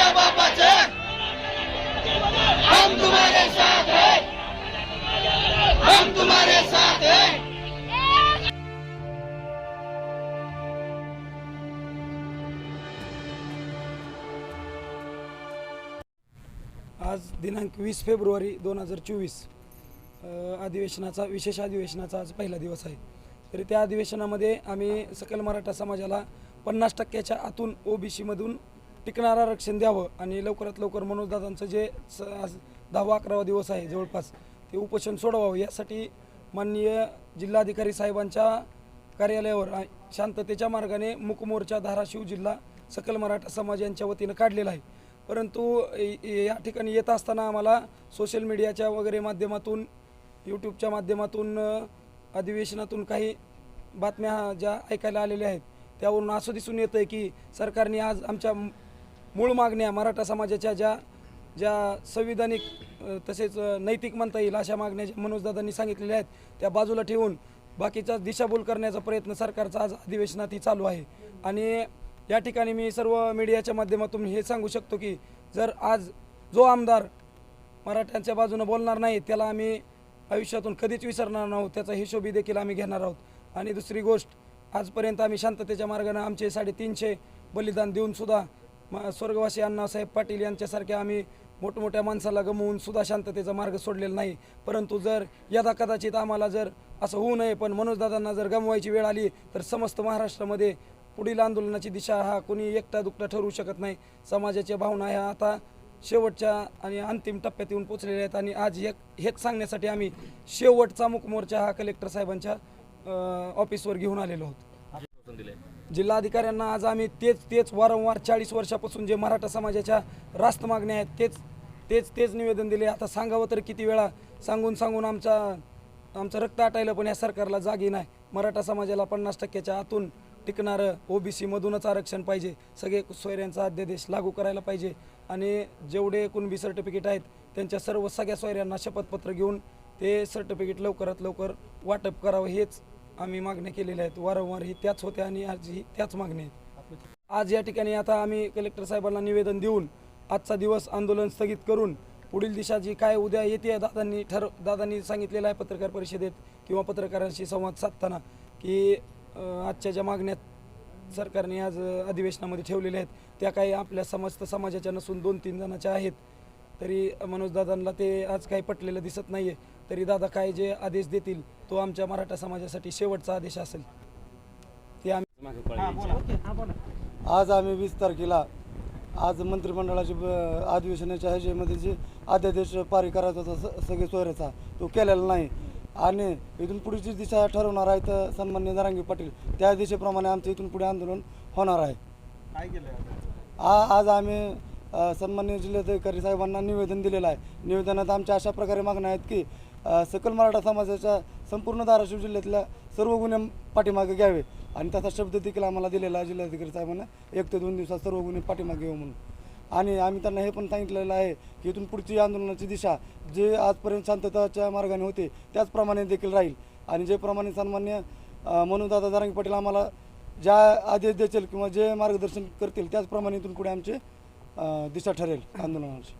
आमच्या बापाचं? हम तुम्हारे साथ हम तुम्हारे साथ आज दिनांक वीस फेब्रुवारी दोन हजार चोवीस अधिवेशनाचा विशेष अधिवेशनाचा आज पहिला दिवस आहे. तरी त्या अधिवेशनामध्ये आम्ही सकल मराठा समाजाला पन्नास टक्क्याच्या आतून ओबीसीमधून टिकणारं आरक्षण द्यावं आणि लवकरात लवकर मनोजदादांचं जे स आज दहावा अकरावा दिवस आहे जवळपास ते उपोषण सोडवावं. यासाठी माननीय जिल्हाधिकारी साहेबांच्या कार्यालयावर आ- शांततेच्या मार्गाने मुकमोर्चा धाराशिव जिल्हा सकल मराठा समाज यांच्या वतीनं काढलेला आहे. परंतु या ठिकाणी येत असताना आम्हाला सोशल मीडियाच्या वगैरे माध्यमातून यूट्यूबच्या माध्यमातून अ, अधिवेशनातून काही बातम्या ज्या ऐकायला आलेल्या आहेत त्यावरून असं दिसून येतं आहे की सरकारने आज आमच्या मूळ मागण्या मराठा समाजाच्या ज्या ज्या संविधानिक तसेच नैतिक म्हणता येईल अशा मागण्या ज्या मनोजदादांनी सांगितलेल्या आहेत त्या बाजूला ठेवून बाकीचा दिशाभूल करण्याचा प्रयत्न सरकारचा आज अधिवेशनातही चालू आहे. आणि या ठिकाणी मी सर्व मीडियाच्या माध्यमातून हे सांगू शकतो की जर आज जो आमदार मराठ्यांच्या बाजूनं बोलणार नाही त्याला आम्ही आयुष्यातून कधीच विसरणार नाहोत त्याचा हिशोबी देखील आम्ही घेणार आहोत. आणि दुसरी गोष्ट आजपर्यंत आम्ही शांततेच्या मार्गानं आमचे साडेतीनशे बलिदान देऊनसुद्धा म स्वर्गवासी अण्णासाहेब पाटील यांच्यासारख्या आम्ही मोठमोठ्या माणसाला गमवून सुद्धा शांततेचा मार्ग सोडलेला नाही. परंतु जर यदा कदाचित आम्हाला जर असं होऊ नये पण मनोजदादांना जर गमवायची वेळ आली तर समस्त महाराष्ट्रामध्ये पुढील आंदोलनाची दिशा हा कोणी एकटा दुकटा ठरवू शकत नाही. समाजाच्या भावना ह्या आता शेवटच्या आणि अंतिम टप्प्यात येऊन पोचलेल्या आहेत आणि आज एक हेच सांगण्यासाठी आम्ही शेवटचा मुख मोर्चा हा कलेक्टर साहेबांच्या ऑफिसवर घेऊन आलेलो आहोत. जिल्हाधिकाऱ्यांना आज आम्ही तेच तेच वारंवार चाळीस वर्षापासून जे मराठा समाजाच्या रास्त मागण्या आहेत तेच तेच तेच निवेदन दिले. आता सांगावं तर किती वेळा सांगून सांगून आमचा आमचं रक्त आटायलं पण या सरकारला जागी नाही. मराठा समाजाला पन्नास टक्क्याच्या आतून टिकणारं ओ बी सीमधूनच आरक्षण पाहिजे. सगळे सोयऱ्यांचा अध्यादेश लागू करायला पाहिजे. आणि जेवढे कुणबी सर्टिफिकेट आहेत त्यांच्या सर्व सगळ्या सोयऱ्यांना शपथपत्र घेऊन ते सर्टिफिकेट लवकरात लवकर वाटप करावं हेच आम्ही मागण्या केलेल्या आहेत. वारंवार ही त्याच होत्या आणि आज ही त्याच मागण्या आहेत. आज या ठिकाणी आता आम्ही कलेक्टर साहेबांना निवेदन देऊन आजचा दिवस आंदोलन स्थगित करून पुढील दिशा जी काय उद्या येते दादांनी ठर दादांनी सांगितलेलं आहे पत्रकार परिषदेत किंवा पत्रकारांशी संवाद साधताना की आजच्या ज्या मागण्या सरकारने आज अधिवेशनामध्ये ठेवलेल्या आहेत त्या काही आपल्या समस्त समाजाच्या नसून दोन तीन जणांच्या आहेत. तरी मनोजदादांना ते आज काही पटलेलं दिसत नाही आहे तरी दादा काय जे आदेश देतील तो आमच्या मराठा समाजासाठी शेवटचा आदेश असेल. ते आम्ही आज आम्ही वीस तारखेला आज मंत्रिमंडळाची अधिवेशनाच्या ह्याच्यामध्ये जे अध्यादेश पारित करायचा होता सगळे सोयऱ्याचा तो केलेला नाही. आणि इथून पुढची दिशा ठरवणार आहे तर सन्मान्य दरांगी पाटील त्या दिशेप्रमाणे आमचं इथून पुढे आंदोलन होणार आहे. काय केलं आज आम्ही सन्मान्य जिल्हाधिकारी साहेबांना निवेदन दिलेलं आहे. निवेदनात आमच्या अशा प्रकारे मागण्या आहेत की सकल मराठा समाजाच्या संपूर्ण धाराशिव जिल्ह्यातल्या सर्व गुन्हे पाठीमागे घ्यावे. आणि तसा शब्द देखील आम्हाला दिलेला जिल्हाधिकारी साहेबांना. एक ते दोन दिवसात सर्व गुन्हे पाठीमागे घेऊ म्हणून. आणि आम्ही त्यांना हे पण सांगितलेलं आहे की इथून पुढची आंदोलनाची दिशा जे आजपर्यंत शांतताच्या मार्गाने होते त्याचप्रमाणे देखील राहील. आणि जे प्रमाणे सन्मान्य अ, मनोदादा दारांगी पाटील आम्हाला ज्या आदेश देतील किंवा जे मार्गदर्शन करतील त्याचप्रमाणे इथून पुढे आमचे दिशा ठरेल आंदोलनाची.